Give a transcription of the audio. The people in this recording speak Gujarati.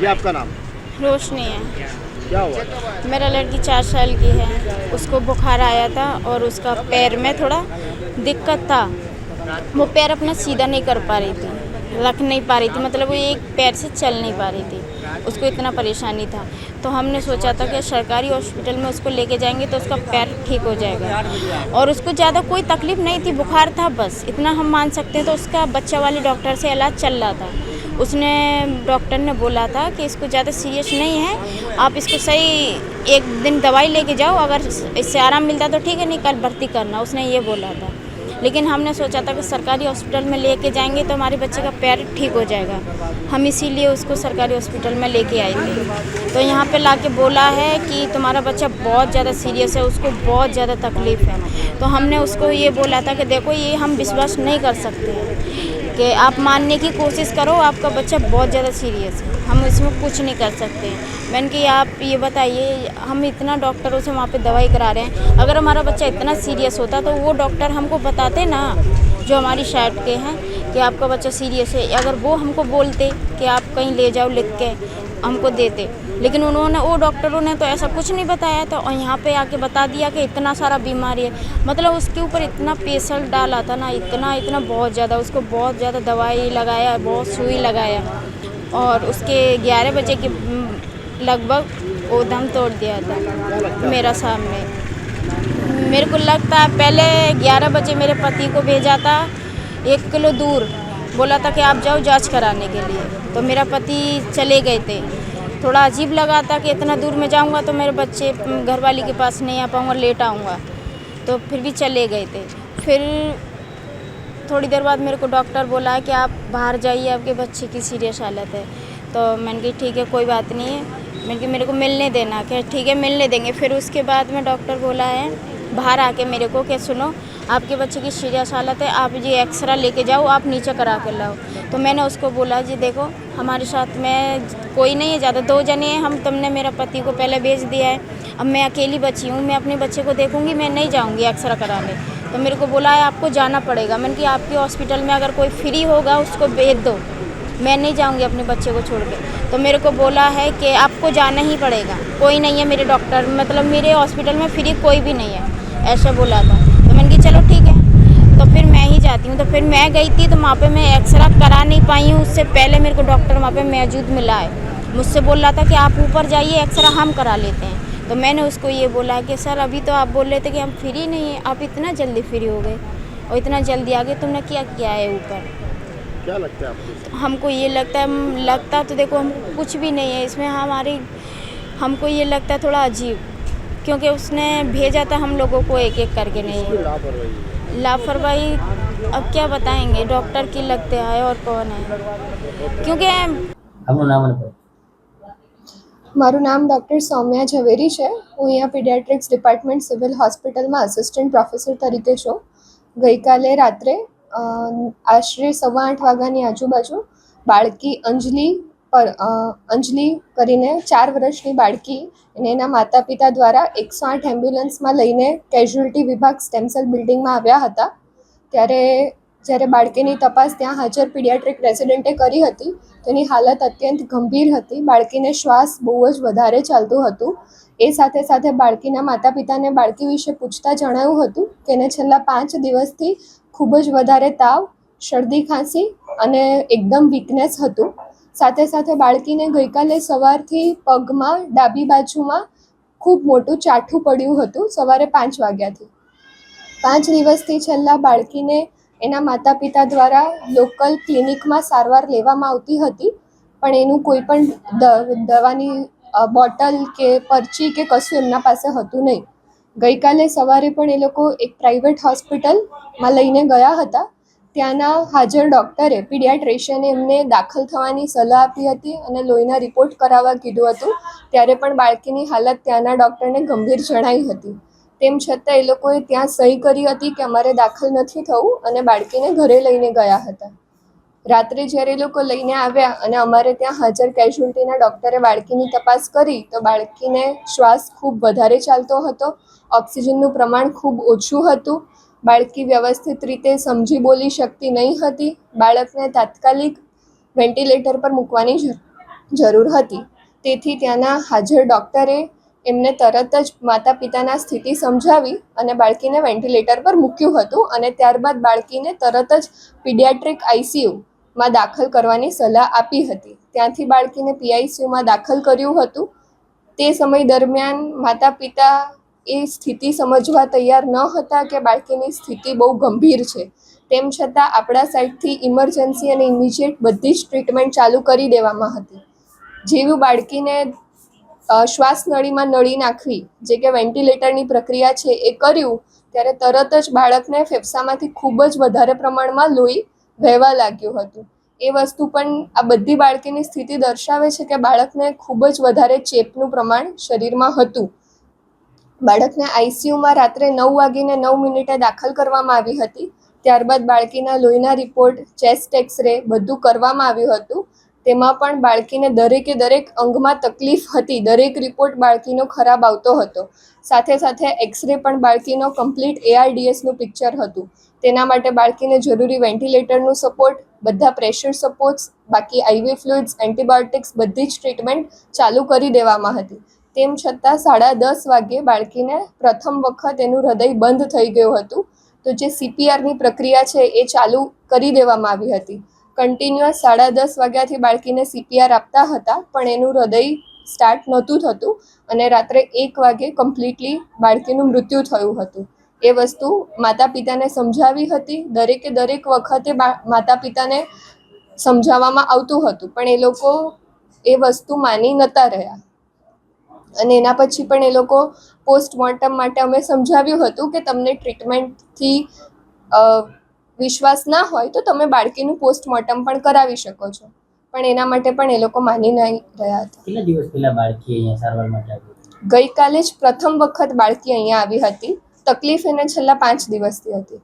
ये आपका नाम? रोशनी है। क्या हुआ? मेरा लड़की चार साल की है। उसको बुखार आया था और उसका पैर में थोड़ा दिक्कत था। वो पैर अपना सीधा नहीं कर पा रही थी। रख नहीं पा रही थी मतलब वो एक पैर से चल नहीं पा रही थी। उसको इतना परेशानी था। तो हमने सोचा था कि सरकारी हॉस्पिटल में उसको लेके जाएँगे तो उसका पैर ठीक हो जाएगा। और उसको ज़्यादा कोई तकलीफ़ नहीं थी बुखार था बस। इतना हम मान सकते हैं तो उसका बच्चा वाले डॉक्टर से इलाज चल रहा था। उसने, डॉक्टर ने बोला था कि इसको ज़्यादा सीरियस नहीं है। आप इसको सही एक दिन दवाई लेके जाओ, अगर इससे आराम मिलता तो ठीक है, नहीं कल भर्ती करना। उसने ये बोला था। लेकिन हमने सोचा था कि सरकारी हॉस्पिटल में लेके जाएँगे तो हमारे बच्चे का पैर ठीक हो जाएगा। हम इसीलिए उसको सरकारी हॉस्पिटल में लेके आए थे तो यहाँ पे ला के बोला है कि तुम्हारा बच्चा बहुत ज़्यादा सीरियस है, उसको बहुत ज़्यादा तकलीफ़ है। तो हमने उसको ये बोला था कि देखो, ये हम विश्वास नहीं कर सकते कि आप मानने की कोशिश करो, आपका बच्चा बहुत ज़्यादा सीरियस है। हम इसमें कुछ नहीं कर सकते मैंने कि आप ये बताइए, हम इतना डॉक्टरों से वहाँ पे दवाई करा रहे हैं। अगर हमारा बच्चा इतना सीरियस होता तो वो डॉक्टर हमको बताते ना, जो हमारी साइड के हैं, कि आपका बच्चा सीरियस है। अगर वो हमको बोलते कि आप कहीं ले जाओ लिख के हमको देते। लेकिन उन्होंने, वो डॉक्टरों ने तो ऐसा कुछ नहीं बताया था और यहाँ पे आके बता दिया कि इतना सारा बीमारी है। मतलब उसके ऊपर इतना पेशल डाला था ना, इतना इतना बहुत ज़्यादा, उसको बहुत ज़्यादा दवाई लगाया, बहुत सुई लगाया और उसके ग्यारह बजे के, लगभग वो दम तोड़ दिया था मेरा सामने। मेरे को लगता है पहले ग्यारह बजे मेरे पति को भेजा था, एक किलो दूर। बोला था कि आप जाओ जाँच कराने के लिए। तो मेरा पति चले गए थे। थोड़ा अजीब लगा था कि इतना दूर में जाऊँगा तो मेरे बच्चे घर वाली के पास नहीं आ पाऊँगा, लेट आऊँगा। तो फिर भी चले गए थे। फिर थोड़ी देर बाद मेरे को डॉक्टर बोला कि आप बाहर जाइए, आपके बच्चे की सीरियस हालत है। तो मैंने कहा, ठीक है, कोई बात नहीं। है मैंने कहा, मेरे को मिलने देना। क्या ठीक है, मिलने देंगे। फिर उसके बाद में डॉक्टर बोला है, बाहर आके मेरे को कि, सुनो, आपके बच्चे की सीरियस हालत है, आप ये एक्सरा लेके जाओ, आप नीचे करा कर लाओ। तो मैंने उसको बोला, जी, देखो हमारे साथ में कोई नहीं है, ज़्यादा दो जने हैं। हम तुमने मेरा पति को पहले भेज दिया है। अब मैं अकेली बची हूँ, मैं अपने बच्चे को देखूँगी, मैं नहीं जाऊँगी एक्सरा कराने। तो मेरे को बोला है, आपको जाना पड़ेगा। मैंने कि आपके हॉस्पिटल में अगर कोई फ्री होगा, उसको भेज दो। मैं नहीं जाऊँगी अपने बच्चे को छोड़ के। तो मेरे को बोला है कि आपको जाना ही पड़ेगा। कोई नहीं है मेरे डॉक्टर मतलब मेरे हॉस्पिटल में फ्री कोई भी नहीं है। ऐसा बोला था तो मैंने कहा चलो ठीक है तो मैं ही। तो फिर मैं गई थी तो वहाँ पे मैं एक्सरा करा नहीं पाई हूँ। उससे पहले मेरे को डॉक्टर वहाँ पे मौजूद मिला है। मुझसे बोल रहा था कि आप ऊपर जाइए एक्सरा हम करा लेते हैं। तो मैंने उसको ये बोला कि सर अभी तो आप बोल रहे थे कि हम फ्री नहीं हैं। आप इतना जल्दी फ्री हो गए और इतना जल्दी आ गए तुमने क्या किया है ऊपर? क्या लगता है आपको? हमको ये लगता है लगता तो देखो हमको कुछ भी नहीं है। इसमें हमारी हमको ये लगता है थोड़ा अजीब क्योंकि उसने भेजा था हम लोगों को एक एक करके नहीं। लापरवाही? लापरवाही अब क्या बताएंगे डॉक्टर की लगते हैं और कौन है क्योंकि આપનું નામ અને પદ. મારું નામ ડૉક્ટર સૌમ્યા ઝવેરી છે હું અહીંયા પીડિયાટ્રિક્સ ડિપાર્ટમેન્ટ સિવિલ હોસ્પિટલમાં આસિસ્ટન્ટ પ્રોફેસર તરીકે છું ગઈકાલે રાત્રે અ, આશરે સવા આઠ વાગ્યાની આજુબાજુ બાળકી અંજલિ પર અ, અંજલિ કરીને ચાર વર્ષની બાળકી અને એના માતા પિતા દ્વારા એકસો આઠ એમ્બ્યુલન્સમાં લઈને કેઝ્યુઅલ્ટી વિભાગ સ્ટેમસેલ બિલ્ડિંગમાં આવ્યા હતા ત્યારે જ્યારે બાળકીની તપાસ ત્યાં હાજર પીડિયાટ્રિક રેસિડેન્ટે કરી હતી તેની હાલત અત્યંત ગંભીર હતી. બાળકીને શ્વાસ બહુ જ વધારે ચાલતું હતું. એ સાથે સાથે બાળકીના માતા પિતાને બાળકી વિશે પૂછતા જણાવ્યું હતું કે એને છેલ્લા પાંચ દિવસથી ખૂબ જ વધારે તાવ, શરદી ખાંસી અને એકદમ વીકનેસ હતું. સાથે સાથે બાળકીને ગઈકાલે સવારથી પગમાં ડાબી બાજુમાં ખૂબ મોટું ચાઠું પડ્યું હતું, સવારે પાંચ વાગ્યાથી. પાંચ દિવસથી છેલ્લા બાળકીને એના માતા પિતા દ્વારા લોકલ ક્લિનિકમાં સારવાર લેવામાં આવતી હતી, પણ એનું કોઈ પણ દવાની બોટલ કે પરચી કે કશું એમના પાસે હતું નહીં. ગઈકાલે સવારે પણ એ લોકો એક પ્રાઇવેટ હોસ્પિટલમાં લઈને ગયા હતા. ત્યાંના હાજર ડૉક્ટરે પીડિયાટ્રિશિયને એમને દાખલ થવાની સલાહ આપી હતી અને લોહીના રિપોર્ટ કરાવવા કીધું હતું. ત્યારે પણ બાળકીની હાલત ત્યાંના ડૉક્ટરને ગંભીર જણાઈ હતી. તેમ છતાં એ લોકોએ ત્યાં સહી કરી હતી કે અમારે દાખલ નથી થવું અને બાળકીને ઘરે લઈને ગયા હતા. રાત્રે જ્યારે એ લોકો લઈને આવ્યા અને અમારે ત્યાં હાજર કેઝ્યુઅલ્ટીના ડૉક્ટરે બાળકીની તપાસ કરી, તો બાળકીને શ્વાસ ખૂબ વધારે ચાલતો હતો ઓક્સિજનનું પ્રમાણ ખૂબ ઓછું હતું, બાળકી વ્યવસ્થિત રીતે સમજી બોલી શકતી નહીં હતી, બાળકને તાત્કાલિક વેન્ટિલેટર પર મૂકવાની જરૂર હતી. તેથી ત્યાંના હાજર ડૉક્ટરે એમને તરત જ માતા પિતાના સ્થિતિ સમજાવી અને બાળકીને વેન્ટિલેટર પર મૂક્યું હતું અને ત્યારબાદ બાળકીને તરત જ પીડિયાટ્રિક આઈસીયુમાં દાખલ કરવાની સલાહ આપી હતી. ત્યાંથી બાળકીને પીઆઈસીયુમાં દાખલ કર્યું હતું. તે સમય દરમિયાન માતા પિતા એ સ્થિતિ સમજવા તૈયાર ન હતા કે બાળકીની સ્થિતિ બહુ ગંભીર છે. તેમ છતાં આપણા સાઈડથી ઇમરજન્સી અને ઇમિજિએટ બધી જ ટ્રીટમેન્ટ ચાલુ કરી દેવામાં હતી. જેવું બાળકીને અ, શ્વાસનળીમાં નળી નાખવી જે કે વેન્ટિલેટરની પ્રક્રિયા છે એ કર્યું ત્યારે તરત જ બાળકને ફેફસામાંથી ખૂબ જ વધારે પ્રમાણમાં લોહી વહેવા લાગ્યું હતું. એ વસ્તુ પણ આ બધી બાળકીની સ્થિતિ દર્શાવે છે કે બાળકને ખૂબ જ વધારે ચેપનું પ્રમાણ શરીરમાં હતું. બાળકને આઈસીયુમાં રાત્રે નવ વાગીને નવ મિનિટે દાખલ કરવામાં આવી હતી. ત્યારબાદ બાળકીના લોહીના રિપોર્ટ ચેસ્ટ એક્સરે બધું કરવામાં આવ્યું હતું. તેમાં પણ બાળકીને દરેકે દરેક અંગમાં તકલીફ હતી. દરેક રિપોર્ટ બાળકીનો ખરાબ આવતો હતો. સાથે સાથે એક્સરે પણ બાળકીનો કમ્પ્લીટ એઆરડીએસનું પિક્ચર હતું. તેના માટે બાળકીને જરૂરી વેન્ટિલેટરનું સપોર્ટ બધા પ્રેશર સપોર્ટ્સ બાકી આઈવી ફ્લુઇડ્સ એન્ટીબાયોટિક્સ બધી જ ટ્રીટમેન્ટ ચાલુ કરી દેવામાં હતી. તેમ છતાં સાડા દસ વાગ્યે બાળકીને પ્રથમ વખત એનું હૃદય બંધ થઈ ગયું હતું. તો જે સીપીઆરની પ્રક્રિયા છે એ ચાલુ કરી દેવામાં આવી હતી. કન્ટિન્યુઅસ સાડા દસ વાગ્યાથી બાળકીને સીપીઆર આપતા હતા, પણ એનું હૃદય સ્ટાર્ટ નહોતું થતું અને રાત્રે એક વાગે કમ્પ્લીટલી બાળકીનું મૃત્યુ થયું હતું. એ વસ્તુ માતા પિતાને સમજાવી હતી. દરેકે દરેક વખતે માતા પિતાને સમજાવવામાં આવતું હતું, પણ એ લોકો એ વસ્તુ માની નહોતા રહ્યા. અને એના પછી પણ એ લોકો પોસ્ટમોર્ટમ માટે અમે સમજાવ્યું હતું કે તમને ટ્રીટમેન્ટથી વિશ્વાસ ના હોય તો તમે બાળકીનું પોસ્ટમોર્ટમ પણ કરાવી શકો છો. પણ એના માટે પણ એ લોકો માની નહીં રહ્યા હતા. કેટલા દિવસ પહેલા બાળકી અહીંયા સારવાર માટે આવી ગઈકાલે જ પ્રથમ વખત બાળકી અહીંયા આવી હતી. તકલીફ એને છેલ્લા પાંચ દિવસથી હતી.